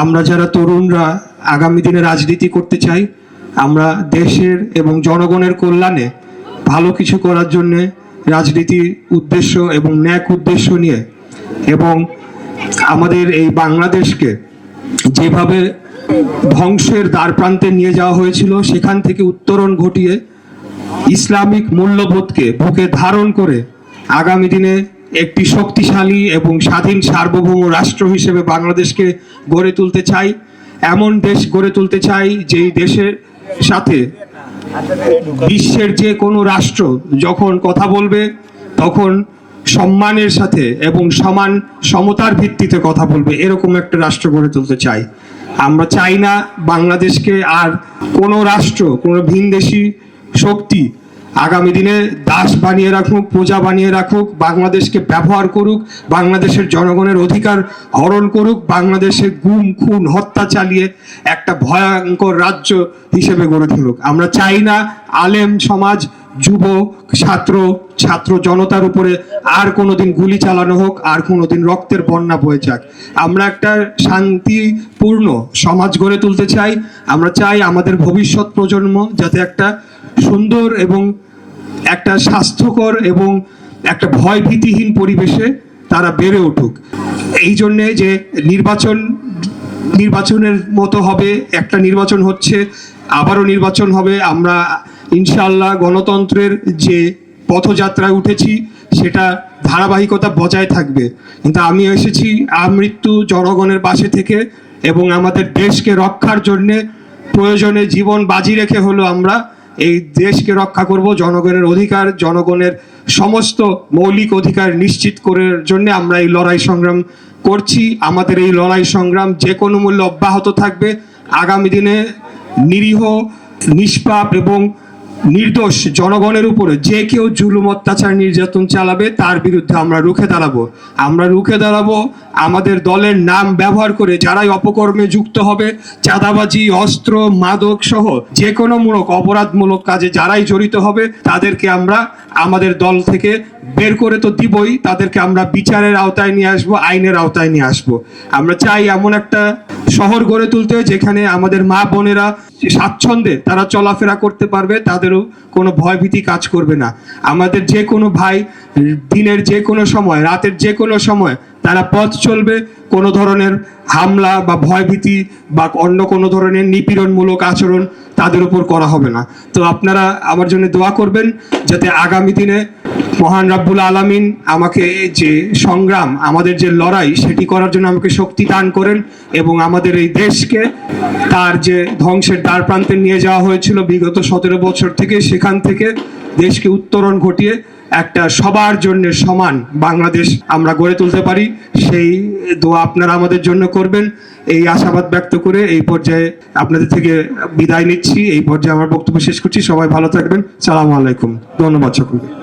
আমরা যারা তরুণরা আগামী দিনে রাজনীতি করতে চাই, আমরা দেশের এবং জনগণের কল্যাণে ভালো কিছু করার জন্যে রাজনীতির উদ্দেশ্য এবং ন্যাক উদ্দেশ্য নিয়ে এবং আমাদের এই বাংলাদেশকে যেভাবে ধ্বংসের দ্বারপ্রান্তে নিয়ে যাওয়া হয়েছিল, সেখান থেকে উত্তরণ ঘটিয়ে ইসলামিক মূল্যবোধকে বুকে ধারণ করে আগামী দিনে একটি শক্তিশালী এবং স্বাধীন সার্বভৌম রাষ্ট্র হিসেবে বাংলাদেশকে গড়ে তুলতে চাই, এমন দেশ গড়ে তুলতে চাই যেই দেশের সাথে বিশ্বের যে কোনো রাষ্ট্র যখন কথা বলবে, তখন সম্মানের সাথে এবং সমান সমতার ভিত্তিতে কথা বলবে, এরকম একটা রাষ্ট্র গড়ে তুলতে চাই। আমরা চাই না বাংলাদেশকে আর কোনো রাষ্ট্র, কোনো ভিনদেশি শক্তি আগামী দিনে দাস বানিয়ে রাখুক, প্রজা বানিয়ে রাখুক, বাংলাদেশকে ব্যবহার করুক, বাংলাদেশের জনগণের অধিকার হরণ করুক, বাংলাদেশে গুম, খুন, হত্যা চালিয়ে একটা ভয়ঙ্কর রাজ্য হিসেবে গড়ে তুলুক। আমরা চাই না আলেম সমাজ যুব ছাত্র ছাত্র জনতার উপরে আর কোনোদিন গুলি চালানো হোক, আর কোনোদিন রক্তের বন্যা বয়ে যাক। আমরা একটা শান্তিপূর্ণ সমাজ গড়ে তুলতে চাই। আমরা চাই আমাদের ভবিষ্যৎ প্রজন্ম যাতে একটা সুন্দর এবং একটা স্বাস্থ্যকর এবং একটা ভয়ভীতিহীন পরিবেশে তারা বেড়ে উঠুক। এই জন্যে যে নির্বাচন, নির্বাচনের মতো হবে, একটা নির্বাচন হচ্ছে, আবারও নির্বাচন হবে, আমরা ইনশাআল্লাহ গণতন্ত্রের যে পথযাত্রায় উঠেছি, সেটা ধারাবাহিকতা বজায় থাকবে। কিন্তু আমি এসেছি আমৃত্যু জনগণের পাশে থেকে এবং আমাদের দেশকে রক্ষার জন্যে প্রয়োজনে জীবন বাজি রেখে হলো আমরা এই দেশকে রক্ষা করব, জনগণের অধিকার, জনগণের সমস্ত মৌলিক অধিকার নিশ্চিত করার জন্য আমরা এই লড়াই সংগ্রাম করছি। আমাদের এই লড়াই সংগ্রাম যে কোনো মূল্যে অব্যাহত থাকবে। আগামী দিনে নিরীহ, নিষ্পাপ এবং নির্দোষ জনগণের উপরে যে কেউ জুলুম, অত্যাচার, নির্যাতন চালাবে, তার বিরুদ্ধে আমরা রুখে দাঁড়াবো। আমরা রুখে দাঁড়াবো আমাদের দলের নাম ব্যবহার করে যারাই অপকর্মে যুক্ত হবে, চাঁদাবাজি, অস্ত্র, মাদক সহ যে কোনো মূলক, অপরাধমূলক কাজে যারাই জড়িত হবে, তাদেরকে আমরা আমাদের দল থেকে বের করে তো দিবই, তাদেরকে আমরা বিচারের আওতায় নিয়ে আসব, আইনের আওতায় নিয়ে আসব। আমরা চাই এমন একটা শহর গড়ে তুলতে যেখানে আমাদের মা বোনেরা স্বাচ্ছন্দ্যে তারা চলাফেরা করতে পারবে, তাদেরও কোনো ভয়ভীতি কাজ করবে না। আমাদের যে কোনো ভাই দিনের যে কোনো সময়, রাতের যে কোনো সময় তারা পথ চলবে, কোনো ধরনের হামলা বা ভয়ভীতি বা অন্য কোনো ধরনের নিপীড়নমূলক আচরণ তাদের উপর করা হবে না। তো আপনারা আমার জন্য দোয়া করবেন যাতে আগামী দিনে মহান রাব্বুল আলামিন আমাকে যে সংগ্রাম, আমাদের যে লড়াই, সেটি করার জন্য আমাকে শক্তি দান করেন এবং আমাদের এই দেশকে তার যে ধ্বংসের দ্বার প্রান্তে নিয়ে যাওয়া হয়েছিল বিগত সতেরো বছর থেকে, সেখান থেকে দেশকে উত্তরণ ঘটিয়ে একটা সবার জন্য সমান বাংলাদেশ আমরা গড়ে তুলতে পারি। সেই দোয়া আপনারা আমাদের জন্য করবেন। এই আশাবাদ ব্যক্ত করে এই পর্যায়ে আপনাদের থেকে বিদায় নিচ্ছি। এই পর্যায়ে আমার বক্তব্য শেষ করছি। সবাই ভালো থাকবেন। সালাম আলাইকুম। ধন্যবাদ সকলকে।